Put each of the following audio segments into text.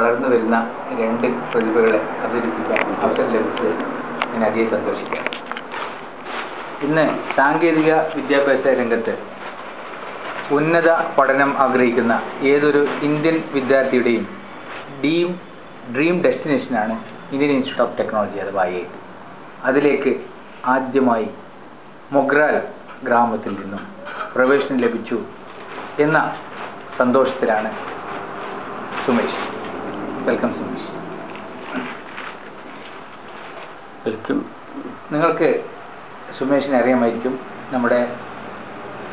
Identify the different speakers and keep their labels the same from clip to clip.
Speaker 1: വളർന്നു വരുന്ന രണ്ട് പ്രതിഭകളെ അവതരിപ്പിക്കാൻ അവസരം ലഭിച്ചത് ഞാൻ അധികം സന്തോഷിക്കാം. ഇന്ന് സാങ്കേതിക വിദ്യാഭ്യാസ രംഗത്ത് ഉന്നത പഠനം ആഗ്രഹിക്കുന്ന ഏതൊരു ഇന്ത്യൻ വിദ്യാർത്ഥിയുടെയും ഡീം ഡ്രീം ഡെസ്റ്റിനേഷനാണ് ഇന്ത്യൻ ഇൻസ്റ്റിറ്റ്യൂട്ട് ഓഫ് ടെക്നോളജി അഥവാ ഐ അതിലേക്ക് ആദ്യമായി മൊഗ്രാൽ ഗ്രാമത്തിൽ നിന്നും പ്രവേശനം ലഭിച്ചു എന്ന സന്തോഷത്തിലാണ് Sumesh. Welcome so much welcome നിങ്ങൾക്ക് സുമേഷിനെ അറിയാമായിരിക്കും നമ്മുടെ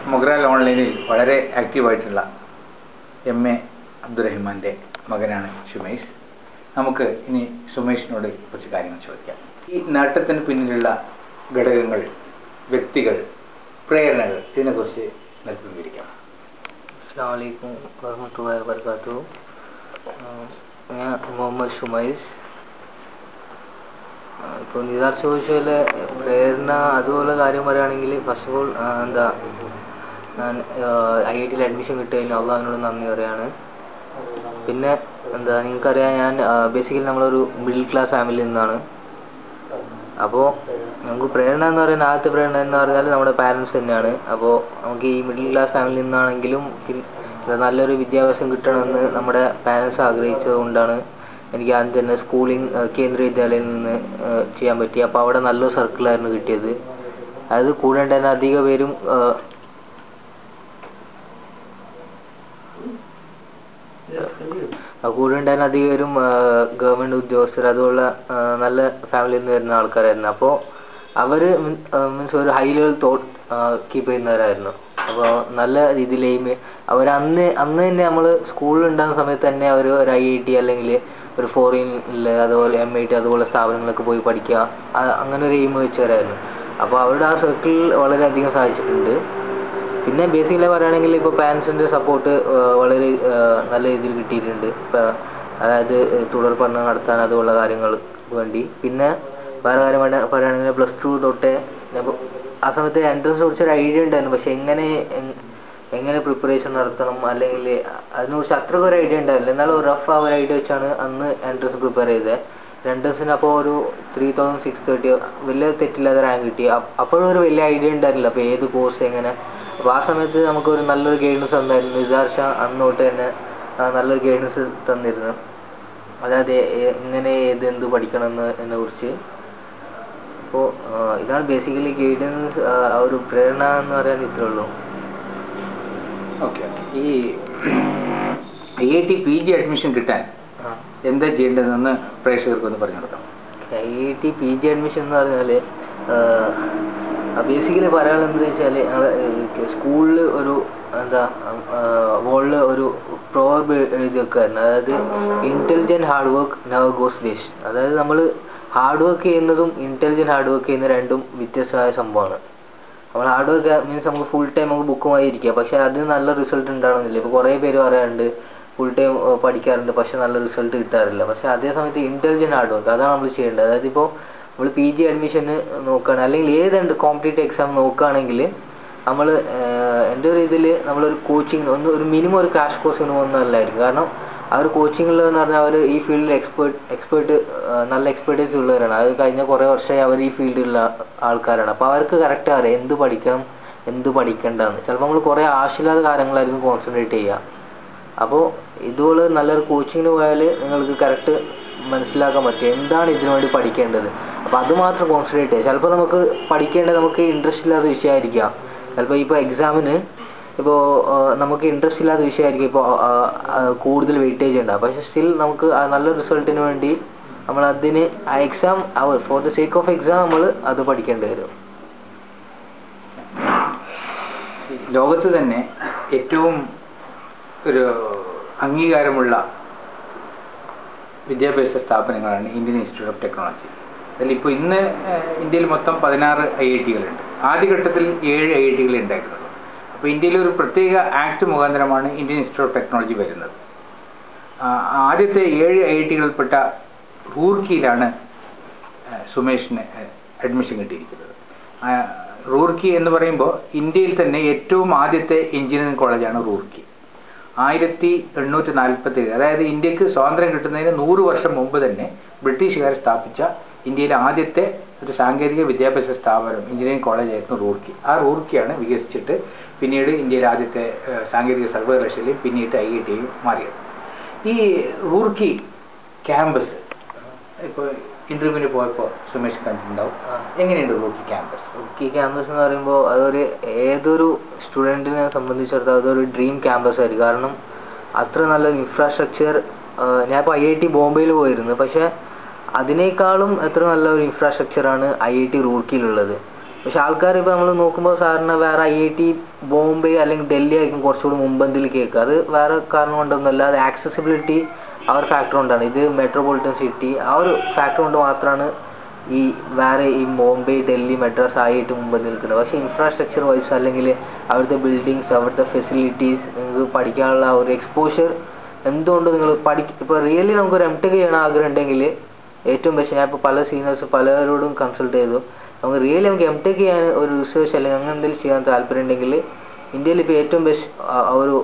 Speaker 1: മുഗ്രാൽ ഓൺലൈനിൽ വളരെ ആക്റ്റീവായിട്ടുള്ള എം എ അബ്ദുറഹിമാന്റെ മകനാണ് സുമേഷ്. നമുക്ക് ഇനി സുമേഷിനോട് കുറച്ച് കാര്യങ്ങൾ ചോദിക്കാം. ഈ നേട്ടത്തിന് പിന്നിലുള്ള ഘടകങ്ങൾ വ്യക്തികൾ പ്രേരണകൾ ഇതിനെക്കുറിച്ച് നിങ്ങൾക്ക് വിവരിക്കാം
Speaker 2: അസ്സാം വലൈക്കും വറഹമത്തല്ലാ വർക്കാത്തു മുഹമ്മദ് ഷുമൈസ് ഇപ്പോൾ നിതാർ ചോദിച്ചതിലെ പ്രേരണ അതുപോലെ കാര്യം പറയുകയാണെങ്കിൽ ഫസ്റ്റ് ഓഫ് ഓൾ എന്താ ഞാൻ ഐ ഐ ടിയിൽ അഡ്മിഷൻ കിട്ടിയതിന് അള്ളാഹിനോട് നന്ദി പറയാണ്. പിന്നെ എന്താ നിങ്ങൾക്കറിയാം ഞാൻ ബേസിക്കലി നമ്മളൊരു മിഡിൽ ക്ലാസ് ഫാമിലിയിൽ നിന്നാണ്. അപ്പോൾ നമുക്ക് പ്രേരണ എന്ന് പറയുന്ന ആദ്യത്തെ പ്രേരണ എന്ന് പറഞ്ഞാൽ നമ്മുടെ പാരൻസ് തന്നെയാണ്. അപ്പോൾ നമുക്ക് ഈ മിഡിൽ ക്ലാസ് ഫാമിലിയിൽ നിന്നാണെങ്കിലും നല്ലൊരു വിദ്യാഭ്യാസം കിട്ടണമെന്ന് നമ്മുടെ പാരൻസ് ആഗ്രഹിച്ചത് കൊണ്ടാണ് എനിക്ക് ആദ്യം തന്നെ സ്കൂളിംഗ് കേന്ദ്രീയ വിദ്യാലയത്തിൽ നിന്ന് ചെയ്യാൻ പറ്റി. അപ്പോൾ അവിടെ നല്ലൊരു സർക്കിളായിരുന്നു കിട്ടിയത്. അത് കൂടാണ്ട് തന്നെ അധിക പേരും കൂടെയുണ്ടായിരുന്ന അധികം പേരും ഗവൺമെന്റ് ഉദ്യോഗസ്ഥർ അതുപോലുള്ള നല്ല ഫാമിലിയിൽ നിന്ന് വരുന്ന ആൾക്കാരായിരുന്നു. അപ്പോൾ അവർ മീൻസ് ഒരു ഹൈ ലെവൽ തോട്ട് കീപ്പ് ചെയ്യുന്നവരായിരുന്നു. അപ്പോൾ നല്ല രീതിയിൽ എയിം അവർ അന്ന് അന്ന് തന്നെ നമ്മൾ സ്കൂളിൽ ഉണ്ടാകുന്ന സമയത്ത് തന്നെ അവർ ഒരു ഐ ഐ ടി അല്ലെങ്കിൽ ഒരു ഫോറിനിൽ അതുപോലെ എം ഐ ടി അതുപോലെ സ്ഥാപനങ്ങളൊക്കെ പോയി പഠിക്കുക. അങ്ങനെ ഒരു എയിം വെച്ചവരായിരുന്നു. അപ്പോൾ അവരുടെ ആ സർക്കിൾ വളരെയധികം സഹായിച്ചിട്ടുണ്ട്. പിന്നെ ബേസിക്കലി പറയുകയാണെങ്കിൽ ഇപ്പോൾ പാരൻസിന്റെ സപ്പോർട്ട് വളരെ നല്ല രീതിയിൽ കിട്ടിയിട്ടുണ്ട്. അതായത് തുടർ പഠനം നടത്താൻ അതുപോലുള്ള കാര്യങ്ങൾക്ക് വേണ്ടി. പിന്നെ വേറെ കാര്യം പറയുകയാണെങ്കിൽ പ്ലസ് ടു തൊട്ടേ ആ സമയത്ത് എൻട്രൻസ് കുറിച്ചൊരു ഐഡിയ ഉണ്ടായിരുന്നു. പക്ഷെ എങ്ങനെ എങ്ങനെ പ്രിപ്പറേഷൻ നടത്തണം? അല്ലെങ്കിൽ അതിനെക്കുറിച്ച് അത്രയ്ക്ക് ഒരു ഐഡിയ ഉണ്ടായില്ല എന്നാലും റഫ് ആ ഒരു ഐഡിയ വെച്ചാണ് അന്ന് എൻട്രൻസ് പ്രിപ്പയർ ചെയ്തത്. എൻട്രൻസിന് അപ്പോൾ ഒരു ത്രീ തൗസൻഡ് സിക്സ് തേർട്ടി വലിയ തെറ്റില്ലാതെ റാങ്ക് കിട്ടി. അപ്പോഴും ഒരു വലിയ ഐഡിയ ഉണ്ടായിരുന്നില്ല. അപ്പോൾ ഏത് കോഴ്സ് എങ്ങനെ? അപ്പോൾ ആ സമയത്ത് നമുക്കൊരു നല്ലൊരു ഗൈഡൻസ് തന്നായിരുന്നു. നിസാർ ഷാ അന്ന് തൊട്ട് തന്നെ നല്ലൊരു ഗൈഡൻസ് തന്നിരുന്നു. അതായത് എങ്ങനെ ഏത് എന്ത് പഠിക്കണം എന്ന് എന്നെ കുറിച്ച് അപ്പോൾ ഇതാണ് ബേസിക്കലി ഗൈഡൻസ് ഒരു പ്രേരണ എന്ന് പറയാൻ ഇത്രേ ഉള്ളൂ.
Speaker 1: ഓക്കെ ഈ I I T P G admission കിട്ടാൻ എന്താ ചെയ്യേണ്ടതെന്ന് പ്രേക്ഷകർക്ക് ഒന്ന് പറഞ്ഞു കൊടുക്കാം.
Speaker 2: I I T P G admission എന്ന് പറഞ്ഞാൽ ബേസിക്കലി പറയാനുള്ളത് എന്താ വെച്ചാൽ സ്കൂളിൽ ഒരു എന്താ വോളിൽ ഒരു പ്രോവർബ് എഴുതി വെക്കായിരുന്നു അതായത് intelligent hard work never goes ദേശ് അതായത് നമ്മൾ ഹാർഡ് വർക്ക് ചെയ്യുന്നതും ഇന്റലിജന്റ് ഹാർഡ് വർക്ക് ചെയ്യുന്ന രണ്ടും വ്യത്യസ്തമായ സംഭവമാണ്. നമ്മൾ ഹാർഡ് വർക്ക് മീൻസ് നമുക്ക് ഫുൾ ടൈം നമുക്ക് ബുക്കുമായി ഇരിക്കുക പക്ഷെ അതിന് നല്ല റിസൾട്ട് ഉണ്ടാവണമെന്നില്ല. ഇപ്പോൾ കുറേ പേര് പറയാറുണ്ട് ഫുൾ ടൈം പഠിക്കാറുണ്ട് പക്ഷെ നല്ല റിസൾട്ട് കിട്ടാറില്ല. പക്ഷെ അതേ സമയത്ത് ഇന്റലിജന്റ് ഹാർഡ് വർക്ക് അതാണ് നമ്മൾ ചെയ്യേണ്ടത്. അതായത് ഇപ്പോൾ നമ്മൾ പി ജി അഡ്മിഷന് നോക്കുകയാണ് അല്ലെങ്കിൽ ഏതുണ്ട് കോമ്പറ്റേറ്റീവ് എക്സാം നോക്കുകയാണെങ്കിൽ നമ്മൾ എന്റെ ഒരു ഇതിൽ നമ്മളൊരു കോച്ചിങ് ഒന്ന് ഒരു മിനിമം ഒരു ക്രാഷ് കോഴ്സിന് പോകുന്നതല്ലായിരിക്കും കാരണം അവർ കോച്ചിങ്ങിൽ എന്ന് പറഞ്ഞാൽ അവർ ഈ ഫീൽഡിൽ എക്സ്പേർട്ട് എക്സ്പേർട്ട് നല്ല എക്സ്പെർട്ടീസ് ഉള്ളവരാണ്. അത് കഴിഞ്ഞ കുറേ വർഷമായി അവർ ഈ ഫീൽഡിലുള്ള ആൾക്കാരാണ്. അപ്പോൾ അവർക്ക് കറക്റ്റ് അറിയാം. എന്ത് പഠിക്കണം എന്ത് പഠിക്കണ്ടെന്ന്. ചിലപ്പോൾ നമ്മൾ കുറേ ആവശ്യമില്ലാത്ത കാര്യങ്ങളായിരിക്കും കോൺസെൻട്രേറ്റ് ചെയ്യുക. അപ്പോൾ ഇതുപോലെ നല്ലൊരു കോച്ചിങ്ങിന് പോയാൽ നിങ്ങൾക്ക് കറക്റ്റ് മനസ്സിലാക്കാൻ പറ്റും. എന്താണ് ഇതിനു വേണ്ടി പഠിക്കേണ്ടത്? അപ്പോൾ അത് മാത്രം കോൺസെൻട്രേറ്റ് ചെയ്യുക. ചിലപ്പോൾ നമുക്ക് പഠിക്കേണ്ടത് നമുക്ക് ഇൻട്രസ്റ്റ് ഇല്ലാത്ത വിഷയമായിരിക്കാം. ചിലപ്പോൾ ഇപ്പോൾ എക്സാമിന് ഇപ്പോൾ നമുക്ക് ഇൻട്രസ്റ്റ് ഇല്ലാത്ത വിഷയമായിരിക്കും ഇപ്പോ കൂടുതൽ വെയിറ്റേജ് ഉണ്ടാവും പക്ഷെ സ്റ്റിൽ നമുക്ക് നല്ല റിസൾട്ടിന് വേണ്ടി നമ്മൾ അതിന് ആ exam for the sake of exam നമ്മൾ അത് പഠിക്കേണ്ടി വരും.
Speaker 1: ലോകത്ത് തന്നെ ഏറ്റവും ഒരു അംഗീകാരമുള്ള വിദ്യാഭ്യാസ സ്ഥാപനങ്ങളാണ് ഇന്ത്യൻ ഇൻസ്റ്റിറ്റ്യൂട്ട് ഓഫ് ടെക്നോളജി. അതിൽ ഇപ്പോൾ ഇന്ന് ഇന്ത്യയിൽ മൊത്തം പതിനാറ് ഐ ഐ ടികളുണ്ട് ആദ്യഘട്ടത്തിൽ ഏഴ് ഐ ഐ ടികൾ ഉണ്ടായിരുന്നുള്ളൂ അപ്പോൾ ഇന്ത്യയിൽ ഒരു പ്രത്യേക ആക്ട് മുഖാന്തരമാണ് ഇന്ത്യൻ ഇൻസ്റ്റിറ്റ്യൂട്ട് ഓഫ് ടെക്നോളജി വരുന്നത്. ആദ്യത്തെ ഏഴ് ഐ ടികളിൽപ്പെട്ട റൂർക്കിയിലാണ് സുമേഷിന് അഡ്മിഷൻ കിട്ടിയിരിക്കുന്നത്. റൂർക്കി എന്ന് പറയുമ്പോൾ ഇന്ത്യയിൽ തന്നെ ഏറ്റവും ആദ്യത്തെ എഞ്ചിനീയറിംഗ് കോളേജാണ് റൂർക്കി. ആയിരത്തി എണ്ണൂറ്റി നാൽപ്പത്തി ഏഴ് അതായത് ഇന്ത്യയ്ക്ക് സ്വാതന്ത്ര്യം കിട്ടുന്നതിന് നൂറ് വർഷം മുമ്പ് തന്നെ ബ്രിട്ടീഷുകാർ സ്ഥാപിച്ച ഇന്ത്യയിലെ ആദ്യത്തെ ഒരു സാങ്കേതിക വിദ്യാഭ്യാസ സ്ഥാപനം എഞ്ചിനീയറിംഗ് കോളേജായിരുന്നു റൂർക്കി. ആ റൂർക്കിയാണ് വികസിച്ചിട്ട് പിന്നീട് ഇന്ത്യയിലെ ആദ്യത്തെ സാങ്കേതിക സർവകലാശാലയും പിന്നീട് ഐ ഐ ടിയും മാറിയത്. ഈ റൂർക്കി ക്യാമ്പസ് ഇപ്പോൾ ഇന്റർവ്യൂവിന് പോയപ്പോൾ സുമേഷ് കണ്ടിട്ടുണ്ടാവും. എങ്ങനെയുണ്ട് റൂർക്കി ക്യാമ്പസ്?
Speaker 2: റൂർക്കി ക്യാമ്പസ് എന്ന് പറയുമ്പോൾ അതൊരു ഏതൊരു സ്റ്റുഡന്റിനെ സംബന്ധിച്ചിടത്തോളം അതൊരു ഡ്രീം ക്യാമ്പസ് ആയിരിക്കും. കാരണം അത്ര നല്ല ഇൻഫ്രാസ്ട്രക്ചർ ഞാനിപ്പോൾ ഐ ഐ ടി ബോംബെയിൽ പോയിരുന്നു. പക്ഷെ അതിനേക്കാളും എത്ര നല്ല ഒരു ഇൻഫ്രാസ്ട്രക്ചറാണ് ഐ ഐ ടി റൂർക്കിയിലുള്ളത്. പക്ഷെ ആൾക്കാർ ഇപ്പോൾ നമ്മൾ നോക്കുമ്പോൾ സാറിന് വേറെ ഐ ഐ ടി ബോംബെ അല്ലെങ്കിൽ ഡൽഹി ആയിരിക്കും കുറച്ചുകൂടി മുമ്പന്തിൽ കേൾക്കുക. അത് വേറെ കാരണം കൊണ്ടൊന്നുമല്ല അത് ആക്സസിബിലിറ്റി ആ ഒരു ഫാക്ടർ കൊണ്ടാണ്. ഇത് മെട്രോപൊളിറ്റൻ സിറ്റി ആ ഒരു ഫാക്ടർ കൊണ്ട് മാത്രമാണ് ഈ വേറെ ഈ ബോംബെ ഡൽഹി മദ്രാസ് ആയിട്ട് മുമ്പ് നിൽക്കുന്നത്. പക്ഷേ ഇൻഫ്രാസ്ട്രക്ചർ വൈസ് അല്ലെങ്കിൽ അവിടുത്തെ ബിൽഡിങ്സ് അവിടുത്തെ ഫെസിലിറ്റീസ് നിങ്ങൾക്ക് പഠിക്കാനുള്ള ഒരു എക്സ്പോഷർ എന്തുകൊണ്ട് നിങ്ങൾ പഠി ഇപ്പോൾ റിയലി നമുക്കൊരു എം ടെക് ചെയ്യണ ആഗ്രഹം ഉണ്ടെങ്കിൽ ഏറ്റവും ബെസ്റ്റ് ഞാൻ ഇപ്പോൾ പല സീനിയേഴ്സ് പലരോടും കൺസൾട്ട് ചെയ്തു. നമുക്ക് റിയലി നമുക്ക് എം ടെക് ചെയ്യാൻ ഒരു റിസർച്ച് അല്ലെങ്കിൽ അങ്ങനെ എന്തെങ്കിലും ചെയ്യാൻ താല്പര്യം ഉണ്ടെങ്കിൽ ഇന്ത്യയിൽ ഇപ്പോൾ ഏറ്റവും ബെസ്റ്റ് ഒരു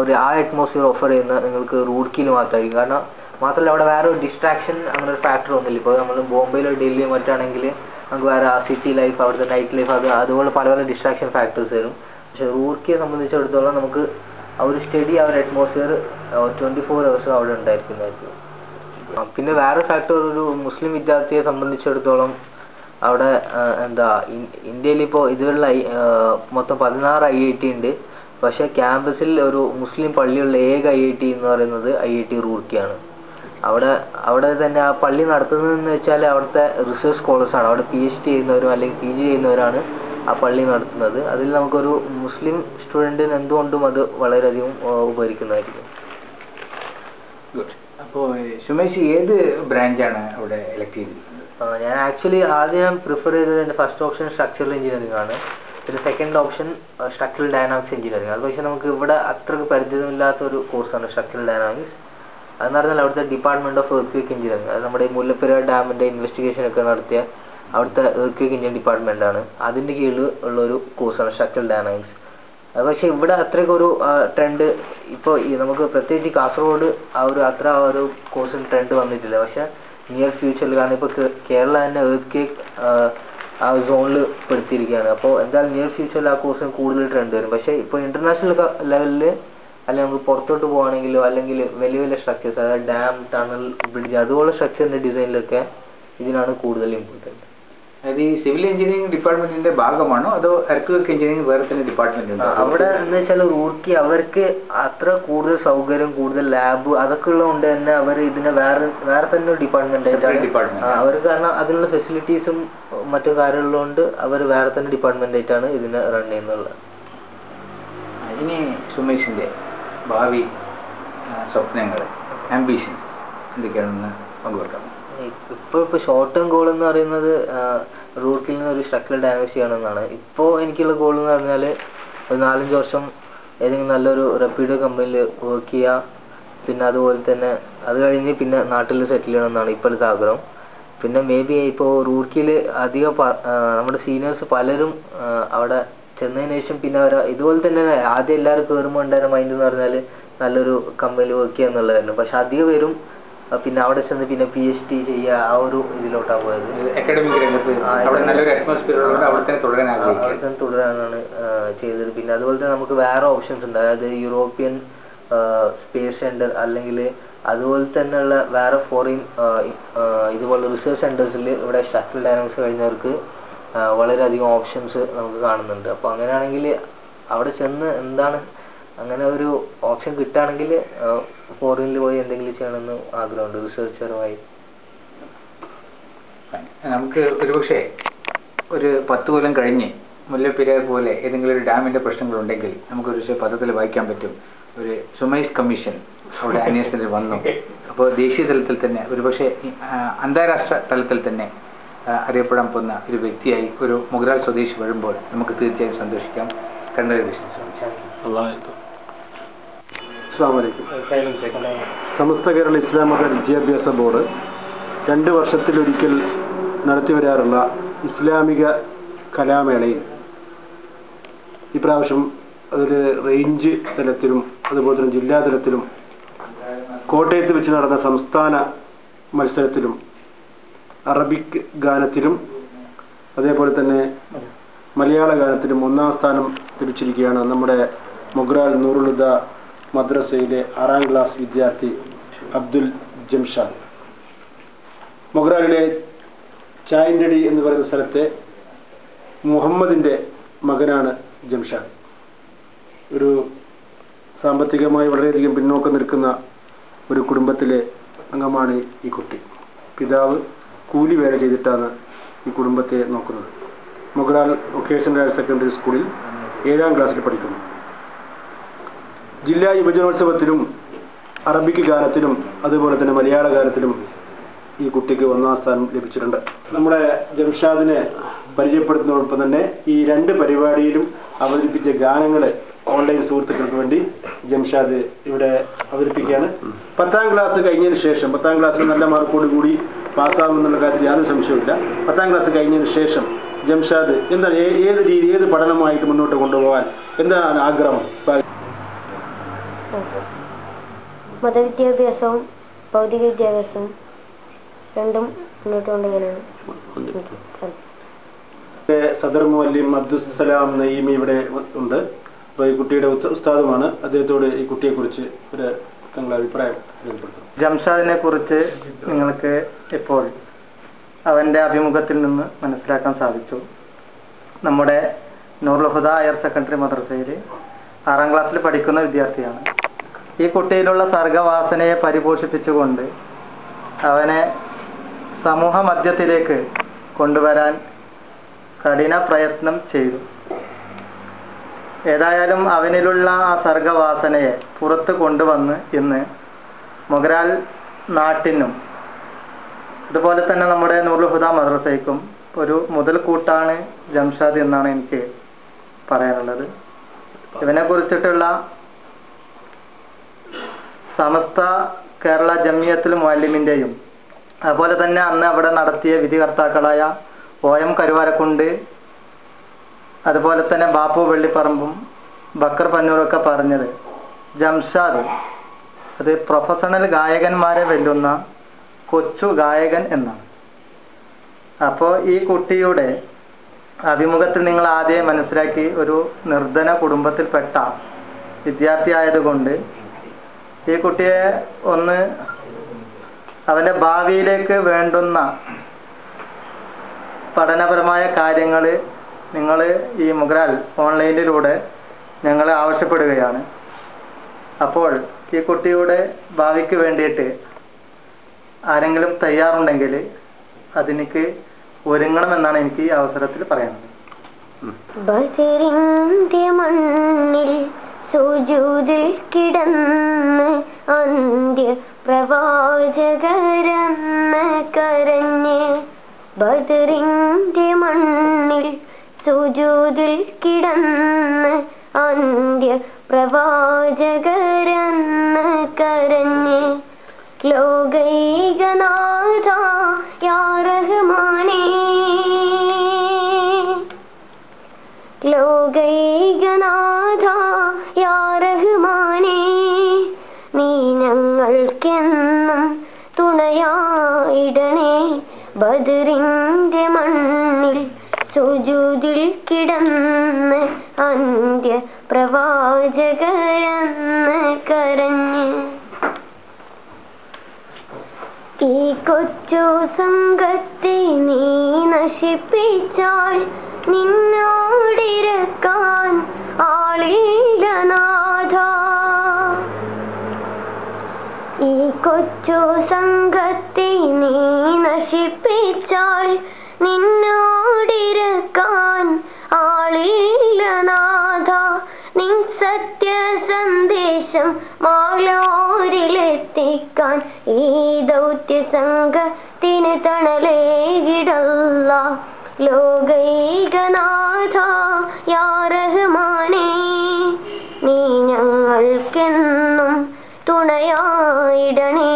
Speaker 2: ഒരു ആ അറ്റ്മോസ്ഫിയർ ഓഫർ ചെയ്യുന്ന നിങ്ങൾക്ക് റൂഡ്ക്കിയിൽ മാത്രമായിരിക്കും. കാരണം മാത്രമല്ല അവിടെ വേറെ ഒരു ഡിസ്ട്രാക്ഷൻ അങ്ങനെ ഒരു ഫാക്ടർ ഒന്നുമില്ല. ഇപ്പോൾ നമ്മൾ ബോംബെയിലോ ഡൽഹിയോ മറ്റാണെങ്കിൽ നമുക്ക് വേറെ ആ സിറ്റി ലൈഫ് അവിടുത്തെ നൈറ്റ് ലൈഫ് അത് അതുപോലെ പല പല ഡിസ്ട്രാക്ഷൻ ഫാക്ടേഴ്സ് വരും പക്ഷെ റൂർക്കിയെ സംബന്ധിച്ചിടത്തോളം നമുക്ക് ആ ഒരു സ്റ്റഡി ആ ഒരു അറ്റ്മോസ്ഫിയർ ട്വന്റി ഫോർ അവേഴ്സ് അവിടെ ഉണ്ടായിരിക്കുന്നതായിരിക്കും. പിന്നെ വേറെ ഫാക്ടർ ഒരു മുസ്ലിം വിദ്യാർത്ഥിയെ സംബന്ധിച്ചിടത്തോളം അവിടെ എന്താ ഇന്ത്യയിൽ ഇപ്പോൾ ഇതിലുള്ള മൊത്തം പതിനാറ് ഐ ഐ ടി ഉണ്ട്. പക്ഷേ ക്യാമ്പസിൽ ഒരു മുസ്ലിം പള്ളിയുള്ള ഏക ഐ ഐ ടി എന്ന് പറയുന്നത് ഐ ഐ ടി റൂർക്കിയാണ്. അവിടെ അവിടെ തന്നെ ആ പള്ളി നടത്തുന്നതെന്ന് വെച്ചാൽ അവിടുത്തെ റിസർച്ച് സ്കോളേഴ്സ് ആണ്. അവിടെ പി എച്ച് ഡി ചെയ്യുന്നവരും അല്ലെങ്കിൽ പി ജി ചെയ്യുന്നവരാണ് ആ പള്ളി നടത്തുന്നത്. അതിൽ നമുക്കൊരു മുസ്ലിം സ്റ്റുഡന്റിന് എന്തുകൊണ്ടും അത് വളരെയധികം ഉപകരിക്കുന്നതായിരിക്കും.
Speaker 1: ഗുഡ് അപ്പോൾ സുമേഷ് ഏത് ബ്രാഞ്ചാണ് അവിടെ എലക്ട് ചെയ്തിരിക്കുന്നത്?
Speaker 2: ഞാൻ ആക്ച്വലി ആദ്യം പ്രിഫർ ചെയ്തത് എന്റെ ഫസ്റ്റ് ഓപ്ഷൻ സ്ട്രക്ചറൽ എഞ്ചിനീയറിംഗ് ആണ്. പിന്നെ second option structural dynamics engineering അത് പക്ഷേ നമുക്ക് ഇവിടെ അത്രയ്ക്ക് പരിചയമില്ലാത്ത ഒരു കോഴ്സാണ് സ്ട്രക്ചറൽ ഡയനാമിക്സ് അതെന്ന് പറഞ്ഞാൽ അവിടുത്തെ ഡിപ്പാർട്ട്മെന്റ് ഓഫ് എർക്വേക്ക് എഞ്ചിനീയറിംഗ് അത് നമ്മുടെ ഈ മുല്ലപ്പെരിയാർ ഡാമിന്റെ ഇൻവെസ്റ്റിഗേഷൻ ഒക്കെ നടത്തിയ അവിടുത്തെ എർക്വേക്ക് എഞ്ചിനീയറിംഗ് ഡിപ്പാർട്ട്മെന്റ് ആണ്. അതിന്റെ കീഴിൽ ഉള്ള ഒരു കോഴ്സാണ് സ്ട്രക്ചറൽ ഡയനാമിക്സ് പക്ഷേ ഇവിടെ അത്രയ്ക്ക് ഒരു ട്രെൻഡ് ഇപ്പോൾ ഈ നമുക്ക് പ്രത്യേകിച്ച് കാസർഗോഡ് ആ ഒരു അത്ര ഒരു കോഴ്സിൽ ട്രെൻഡ് വന്നിട്ടില്ല. പക്ഷെ നിയർ ഫ്യൂച്ചറിൽ കാരണം ഇപ്പോൾ കേരള തന്നെ എർത്ത് കേക്ക് ആ സോണിൽ പെടുത്തിയിരിക്കുകയാണ്. അപ്പോൾ എന്തായാലും നിയർ ഫ്യൂച്ചറിൽ ആ കോഴ്സിന് കൂടുതൽ ട്രെൻഡ് വരും. പക്ഷേ ഇപ്പോൾ ഇന്റർനാഷണൽ ലെവലിൽ അല്ലെങ്കിൽ നമുക്ക് പുറത്തോട്ട് പോകുകയാണെങ്കിലും അല്ലെങ്കിൽ വലിയ വലിയ സ്ട്രക്ചേഴ്സ് അതായത് ഡാം ടണൽ ബ്രിഡ്ജ് അതുപോലെ സ്ട്രക്ചറിന്റെ ഡിസൈനിലൊക്കെ ഇതിനാണ് കൂടുതൽ ഇമ്പോർട്ടന്റ്
Speaker 1: അതായത് ഈ സിവിൽ എഞ്ചിനീയറിംഗ് ഡിപ്പാർട്ട്മെന്റിന്റെ ഭാഗമാണോ? അതോ എർക്ക് എഞ്ചിനീയറിംഗ് വേറെ തന്നെ ഡിപ്പാർട്ട്മെന്റ് ഉണ്ടോ?
Speaker 2: അവിടെ എന്ന് വെച്ചാൽ റൂർക്കി അവർക്ക് അത്ര കൂടുതൽ സൗകര്യം കൂടുതൽ ലാബ് അതൊക്കെ ഉള്ളതുകൊണ്ട് തന്നെ അവർ ഇതിനെ വേറെ വേറെ തന്നെ ഒരു ഡിപ്പാർട്ട്മെന്റ് ആയിട്ടാണ് ഡിപ്പാർട്ട്മെന്റ് കാരണം അതിനുള്ള ഫെസിലിറ്റീസും മറ്റു കാര്യമുള്ളതുകൊണ്ട് അവർ വേറെ തന്നെ ഡിപ്പാർട്ട്മെന്റ് ആയിട്ടാണ് ഇതിനെ റൺ ചെയ്യുന്നുള്ളത്
Speaker 1: ഇനി സുമേഷിന്റെ ഭാവി സ്വപ്നങ്ങൾ ആംബിഷൻ എന്തൊക്കെയാണെന്ന് പങ്കുവെക്കാം
Speaker 2: ഇപ്പൊ ഇപ്പൊ ഷോർട്ട് ടേം ഗോൾ എന്ന് പറയുന്നത് റൂർക്കിൽ നിന്ന് ഒരു സ്ട്രക്ചറൽ ഡാമേജ് ചെയ്യണമെന്നാണ്. ഇപ്പോൾ എനിക്കുള്ള ഗോൾ എന്ന് പറഞ്ഞാൽ ഒരു നാലഞ്ച് വർഷം ഏതെങ്കിലും നല്ലൊരു റെപ്യൂഡ് കമ്പനിയിൽ വർക്ക് ചെയ്യുക പിന്നെ അതുപോലെ തന്നെ അത് കഴിഞ്ഞ് പിന്നെ നാട്ടിൽ സെറ്റിൽ ചെയ്യണമെന്നാണ് ഇപ്പോഴത്തെ ആഗ്രഹം. പിന്നെ മേ ബി ഇപ്പോൾ റൂർക്കിയിൽ അധികം നമ്മുടെ സീനിയേഴ്സ് പലരും അവിടെ ചെന്നതിന് ശേഷം പിന്നെ അവർ ഇതുപോലെ തന്നെ ആദ്യം എല്ലാവരും കയറുമ്പോൾ ഉണ്ടായിരുന്ന മൈൻഡ് എന്ന് പറഞ്ഞാൽ നല്ലൊരു കമ്പനിയിൽ വർക്ക് ചെയ്യുക എന്നുള്ളതായിരുന്നു പക്ഷെ അധികം പേരും പിന്നെ അവിടെ ചെന്ന് പിന്നെ പി എച്ച് ഡി ചെയ്യുക ആ ഒരു ഇതിലോട്ടാണ് പോയത്.
Speaker 1: അക്കാഡമിക് രംഗത്ത് അവിടെ നല്ലൊരു അറ്റ്മോസ്ഫിയർ തന്നെ
Speaker 2: തുടരാനാണ് ചെയ്തത്. പിന്നെ അതുപോലെ തന്നെ നമുക്ക് വേറെ ഓപ്ഷൻസ് ഉണ്ട്. അതായത് യൂറോപ്യൻ സ്പേസ് സെന്റർ അല്ലെങ്കിൽ അതുപോലെ തന്നെയുള്ള വേറെ ഫോറിൻ ഇതുപോലെ റിസർച്ച് സെന്റേഴ്സിൽ ഇവിടെ സ്ട്രക്ചറൽ ഡയനാമിക്സ് കഴിഞ്ഞവർക്ക് വളരെയധികം ഓപ്ഷൻസ് നമുക്ക് കാണുന്നുണ്ട്. അപ്പോൾ അങ്ങനെയാണെങ്കിൽ അവിടെ ചെന്ന് എന്താണ് അങ്ങനെ ഒരു ഓപ്ഷൻ കിട്ടുകയാണെങ്കിൽ ഫോറിനിൽ പോയി എന്തെങ്കിലും ചെയ്യണമെന്ന് ആഗ്രഹമുണ്ട്. റിസർച്ചറുമായി.
Speaker 1: നമുക്ക് ഒരുപക്ഷെ ഒരു പത്ത് കൊല്ലം കഴിഞ്ഞ് മുല്ലപ്പെരിയാർ പോലെ ഏതെങ്കിലും ഒരു ഡാമിന്റെ പ്രശ്നങ്ങളുണ്ടെങ്കിൽ നമുക്ക് ഒരു പക്ഷേ പത്രത്തിൽ വായിക്കാൻ പറ്റും. ഒരു സുമേഷ് കമ്മീഷൻ അവിടെ അന്വേഷണത്തിൽ വന്നു. അപ്പോൾ ദേശീയ തലത്തിൽ തന്നെ ഒരുപക്ഷെ അന്താരാഷ്ട്ര തലത്തിൽ തന്നെ അറിയപ്പെടാൻ പോകുന്ന ഒരു വ്യക്തിയായി ഒരു മുഗരാൽ സ്വദേശി വരുമ്പോൾ നമുക്ക് തീർച്ചയായും സന്തോഷിക്കാം. കണ്ണൂർ ബിസിനസ്
Speaker 3: അസ്സാം വലൈക്കും സമസ്ത കേരള ഇസ്ലാം മത വിദ്യാഭ്യാസ ബോർഡ് രണ്ട് വർഷത്തിലൊരിക്കൽ നടത്തി വരാറുള്ള ഇസ്ലാമിക കലാമേളയിൽ ഇപ്രാവശ്യം അതൊരു റേഞ്ച് തലത്തിലും അതുപോലെ തന്നെ ജില്ലാതലത്തിലും കോട്ടയത്ത് വെച്ച് നടന്ന സംസ്ഥാന മത്സരത്തിലും അറബിക് ഗാനത്തിലും അതേപോലെ തന്നെ മലയാള ഗാനത്തിലും ഒന്നാം സ്ഥാനം ലഭിച്ചിരിക്കുകയാണ് നമ്മുടെ മൊഗ്രാൽ നൂറുലുദ മദ്രസയിലെ ആറാം ക്ലാസ് വിദ്യാർത്ഥി അബ്ദുൽ ജംഷാദ് മൊഗ്രാലിലെ ചായൻഡടി എന്ന് പറയുന്ന സ്ഥലത്തെ മുഹമ്മദിന്റെ മകനാണ് ജംഷാദ് ഒരു സാമ്പത്തികമായി വളരെയധികം പിന്നോക്കം നിൽക്കുന്ന ഒരു കുടുംബത്തിലെ അംഗമാണ് ഈ കുട്ടി. പിതാവ് കൂലി വേല ചെയ്തിട്ടാണ് ഈ കുടുംബത്തെ നോക്കുന്നത്. മൊഗ്രാൽ വൊക്കേഷണൽ ഹയർ സെക്കൻഡറി സ്കൂളിൽ ഏഴാം ക്ലാസ്സിൽ പഠിക്കുന്നു. ജില്ലാ യുവജനോത്സവത്തിലും അറബിക് ഗാനത്തിലും അതുപോലെ തന്നെ മലയാള ഗാനത്തിലും ഈ കുട്ടിക്ക് ഒന്നാം സ്ഥാനം ലഭിച്ചിട്ടുണ്ട്. നമ്മുടെ ജംഷാദിനെ പരിചയപ്പെടുത്തുന്നതോടൊപ്പം തന്നെ ഈ രണ്ട് പരിപാടിയിലും അവതരിപ്പിച്ച ഗാനങ്ങൾ ഓൺലൈൻ സുഹൃത്തുക്കൾക്ക് വേണ്ടി ജംഷാദ് ഇവിടെ അവതരിപ്പിക്കുകയാണ്. പത്താം ക്ലാസ് കഴിഞ്ഞതിന് ശേഷം പത്താം ക്ലാസ് നല്ല മാർക്കോട് കൂടി പാസ്സാകുമെന്നുള്ള കാര്യത്തിൽ യാതൊരു സംശയമില്ല പത്താം ക്ലാസ് കഴിഞ്ഞതിന് ശേഷം ജംഷാദ് എന്താണ് ഏത് രീതി ഏത് പഠനമായിട്ട് മുന്നോട്ട് കൊണ്ടുപോകാൻ എന്താണ് ആഗ്രഹം?
Speaker 4: മതവിദ്യാഭ്യാസവും ഭൗതിക വിദ്യാഭ്യാസവും രണ്ടും മുന്നോട്ട് കൊണ്ടുപോകാനാണ്
Speaker 3: സദർ മുഅല്ലിം അബ്ദുസലാം നയീം ഇവിടെ ഉണ്ട്. അപ്പൊ ഈ കുട്ടിയുടെ ഉസ്താദുമാണ്. അദ്ദേഹത്തോട് ഈ കുട്ടിയെ കുറിച്ച് ഒരു തങ്ങളുടെ അഭിപ്രായം
Speaker 5: ജംഷാദിനെ കുറിച്ച് നിങ്ങൾക്ക് ഇപ്പോൾ അവന്റെ അഭിമുഖത്തിൽ നിന്ന് മനസ്സിലാക്കാൻ സാധിച്ചു. നമ്മുടെ നൂർലഹുദ ഹയർ സെക്കൻഡറി മദ്രസയിൽ ആറാം ക്ലാസ്സിൽ പഠിക്കുന്ന വിദ്യാർത്ഥിയാണ്. ഈ കുട്ടിയിലുള്ള സർഗവാസനയെ പരിപോഷിപ്പിച്ചുകൊണ്ട് അവനെ സമൂഹ മധ്യത്തിലേക്ക് കൊണ്ടുവരാൻ കഠിന പ്രയത്നം ചെയ്തു. ഏതായാലും അവനിലുള്ള ആ സർഗവാസനയെ പുറത്ത് കൊണ്ടുവന്ന് ഇന്ന് മുഗരാൽ നാട്ടിനും അതുപോലെ തന്നെ നമ്മുടെ നൂറുഹുദ മദ്രസയ്ക്കും ഒരു മുതൽക്കൂട്ടാണ് ജംഷാദ് എന്നാണ് എനിക്ക് പറയാനുള്ളത്. ഇവനെ കുറിച്ചിട്ടുള്ള സമസ്ത കേരള ജമിയത്തിൽ മുഅല്ലിമിന്റെയും. അതുപോലെ തന്നെ അന്ന് അവിടെ നടത്തിയ വിധികർത്താക്കളായ ഒ എം കരുവാരക്കുണ്ട്. അതുപോലെ തന്നെ ബാപ്പു വെള്ളിപ്പറമ്പും ബക്കർ പന്നൂറൊക്കെ പറഞ്ഞത്. ജംഷാദ് അത് പ്രൊഫഷണൽ ഗായകന്മാരെ വെല്ലുന്ന കൊച്ചു ഗായകൻ എന്നാണ്. അപ്പോൾ ഈ കുട്ടിയുടെ അഭിമുഖത്തിൽ നിങ്ങൾ ആദ്യം മനസ്സിലാക്കി ഒരു നിർധന കുടുംബത്തിൽപ്പെട്ട വിദ്യാർത്ഥി ആയതുകൊണ്ട് ഈ കുട്ടിയെ ഒന്ന് അവന്റെ ഭാവിയിലേക്ക് വേണ്ടുന്ന പഠനപരമായ കാര്യങ്ങൾ നിങ്ങൾ ഈ മുഗ്രാൽ ഓൺലൈനിലൂടെ ഞങ്ങൾ ആവശ്യപ്പെടുകയാണ്. അപ്പോൾ ഈ കുട്ടിയുടെ ഭാവിക്ക് വേണ്ടിയിട്ട് ആരെങ്കിലും തയ്യാറുണ്ടെങ്കിൽ അതിനിക്ക് ഒരുങ്ങണമെന്നാണ് എനിക്ക് ഈ അവസരത്തിൽ പറയാനുള്ളത്
Speaker 4: സുജൂതിൽ കിടന്ന് അന്ത്യ പ്രവാചകരന്ന് കരഞ്ഞ് ബദറിന്റെ മണ്ണിൽ സുജൂതിൽ കിടന്ന് അന്ത്യ പ്രവാചകരന്ന് കരഞ്ഞ് ലോകൈകനാഥ യാ റഹ്മാനേ. ലോകൈകനാഥ യാ നീ ഞങ്ങൾക്കെന്നും തുണയായിടണേ. ബദറിന്റെ മണ്ണിൽ സുജൂതിൽ കിടന്ന് അന്ത്യ പ്രവാചകരെന്ന് കരഞ്ഞ്. ഈ കൊച്ചു സംഘത്തെ നീ നശിപ്പിച്ചാൽ നിന്നോടിരക്കാൻ ആളീലനാഥ ഈ കൊച്ചു സംഘത്തെ നീ നശിപ്പിച്ചാൽ നിന്നോടിരക്കാൻ ആളീലനാഥ നിൻ സത്യ സന്ദേശം മാലോരിലെത്തിക്കാൻ ഈ ദൗത്യ സംഘത്തിന് തണലേകിടല്ല. ലോകൈകനാഥ യാ റഹ്മാനേ നീ ഞങ്ങൾക്കെന്നും തുണയായിടണേ.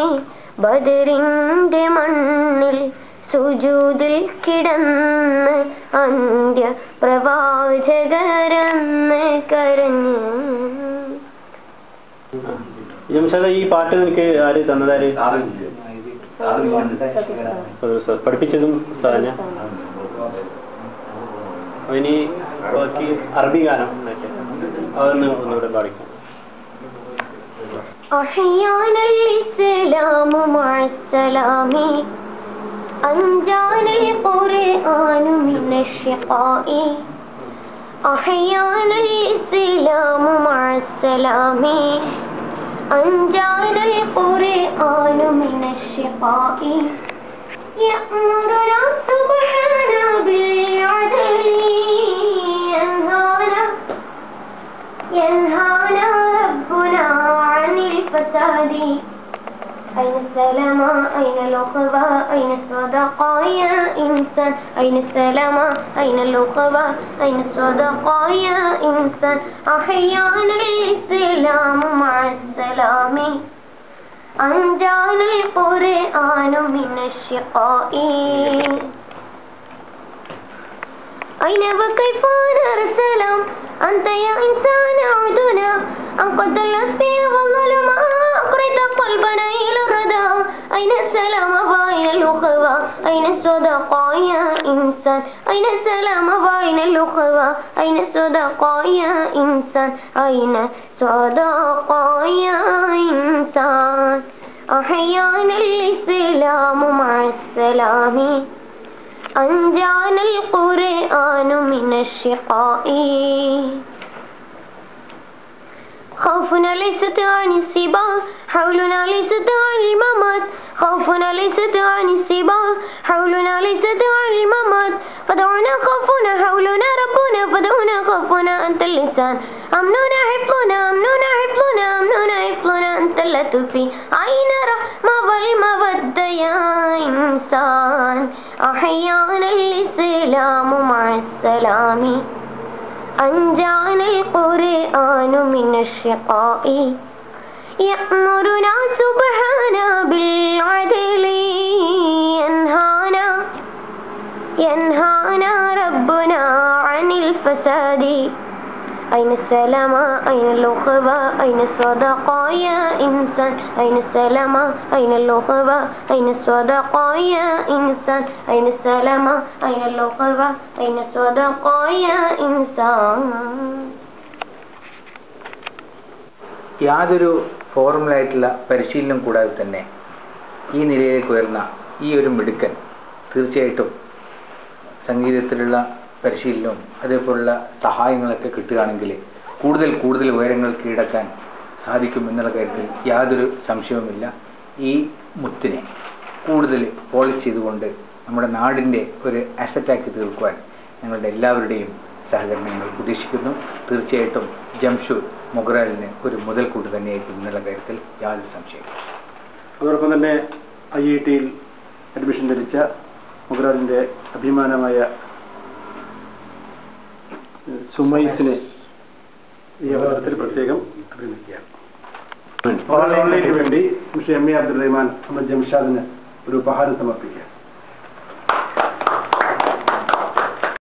Speaker 4: ബദറിന്റെ മണ്ണിൽ സുജൂതിൽ കിടന്ന് അന്ത്യ പ്രവാചകരെന്ന് കരഞ്ഞു
Speaker 3: ഈ പാട്ട് നിനക്ക് ആര് തന്നതാര് പഠിപ്പിച്ചതും ഉസ്താദന്നെ ഇനി ബാക്കി അറബി ഗാനം എന്നൊക്കെ അതൊന്ന് ഒന്നുകൂടെ പാടിക്കാം
Speaker 4: أحيانا الإسلام مع السلام أنجانا القرآن من الشقاء أحيانا الإسلام مع السلام أنجانا القرآن من الشقاء بالعدل ينهانا ينهانا ربنا عن الفساد. أين السلامة أين الأخوة أين الصدقة؟ يا إنسان. أين السلامة أين الأخوة أين الصدقة؟ يا إنسان. أحيانا الإسلام مع السلام. أن جعل القرآن من الشقاء أين وكيف السلام أنت يا إنسان عدنا أن قد لست وظلم أقرد قلبنا إلى الردى أين السلام أين الصدقة يا إنسان؟ أين السلام وأين الأخوة؟ أين الصدقة يا إنسان؟ أين الصدقة يا إنسان؟ أحيانا الإسلام مع السلام. أنجانا القرآن من الشقاء. خوفنا ليست عن السباع حولنا ليست عن الممات. خوفنا ليست عن السباع حولنا ليست عن الممات. فدعونا خوفنا حولنا ربنا فدعونا خوفنا. أنت اللسان أمننا حفظنا أمننا حفظنا أمننا حفظنا. أنت اللطفي أين رحمة والمودة يا إنسان. أحيانا الإسلام مع السلام. أنجانا القرآن من الشقاء. يأمرنا سبحانه بالعدل ينهانا ينهانا ربنا عن الفساد أين السلامة أين الأخوة أين الصدقة يا إنسان أين السلامة أين الأخوة أين الصدقة يا إنسان أين السلامة أين الأخوة أين الصدقة يا إنسان
Speaker 1: യാതൊരു ഫോർമലായിട്ടുള്ള പരിശീലനം കൂടാതെ തന്നെ ഈ നിലയിലേക്ക് ഉയർന്ന ഈ ഒരു മിടുക്കൻ തീർച്ചയായിട്ടും സംഗീതത്തിലുള്ള പരിശീലനവും അതേപോലുള്ള സഹായങ്ങളൊക്കെ കിട്ടുകയാണെങ്കിൽ കൂടുതൽ കൂടുതൽ ഉയരങ്ങൾ കീഴടക്കാൻ സാധിക്കും എന്നുള്ള കാര്യത്തിൽ യാതൊരു സംശയവുമില്ല. ഈ മുത്തിനെ കൂടുതൽ പോളിഷ് ചെയ്തുകൊണ്ട് നമ്മുടെ നാടിന്റെ ഒരു അസറ്റാക്കി തീർക്കുവാൻ ഞങ്ങളുടെ എല്ലാവരുടെയും സഹകരണങ്ങൾ ഉദ്ദേശിക്കുന്നു. തീർച്ചയായിട്ടും ജംഷൂർ മൊഗ്രാലിന് ഒരു മുതൽക്കൂട്ട് തന്നെയായിരിക്കും എന്നുള്ള കാര്യത്തിൽ യാതൊരു സംശയം
Speaker 3: അതോടൊപ്പം തന്നെ ഐ ഐ ടിയിൽ അഡ്മിഷൻ ലഭിച്ച മുഗറാലിന്റെ അഭിമാനമായ സുമൈസിനെ ഈ അവസരത്തിൽ പ്രത്യേകം അഭിനന്ദിക്കുകയാണ്. വേണ്ടി mister M A Abdul Rahman നമ്മുടെ ജംഷാദിന് ഒരു ഉപഹാരം സമർപ്പിക്കുക